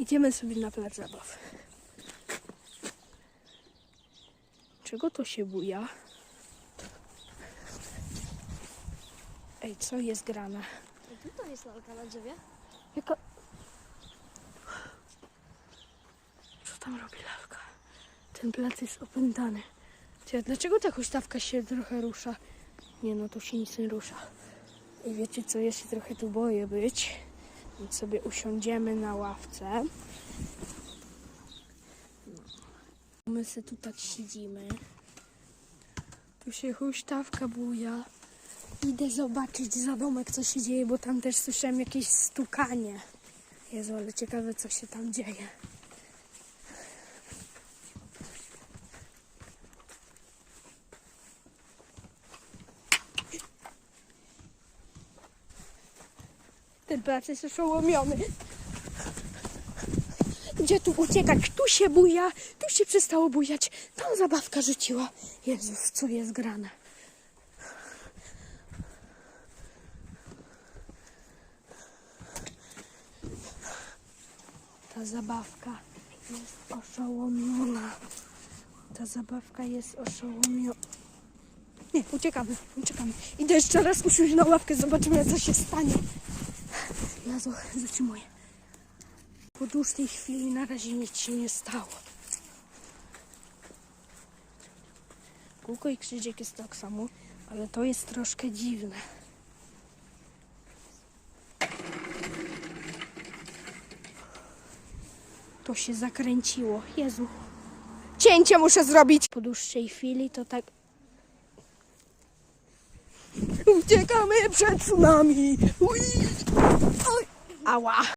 Idziemy sobie na plac zabaw. Czego to się buja? Ej, co jest grane? Tu to jest lalka na drzewie. Jaka... Co tam robi lalka? Ten plac jest opętany. Ty, dlaczego ta huśtawka się trochę rusza? Nie no, tu się nic nie rusza. I wiecie co, ja się trochę tu boję być. Sobie usiądziemy na ławce. My sobie tu tak siedzimy. Tu się huśtawka buja. Idę zobaczyć za domek, co się dzieje, bo tam też słyszałem jakieś stukanie. Jezu, ale ciekawe, co się tam dzieje. Ten plac jest oszołomiony. Gdzie tu uciekać? Tu się buja, tu się przestało bujać. Tam zabawka rzuciła. Jezus, co jest grane? Ta zabawka jest oszołomiona. Ta zabawka jest oszołomiona. Nie, uciekamy, uciekamy. Idę jeszcze raz usiąść na ławkę, zobaczymy co się stanie. Jezu, zatrzymuję. Po dłuższej chwili na razie nic się nie stało. Kółko i krzyżyk jest tak samo, ale to jest troszkę dziwne. To się zakręciło. Jezu. Cięcie muszę zrobić. Po dłuższej chwili to tak... Uciekamy przed tsunami. Ała.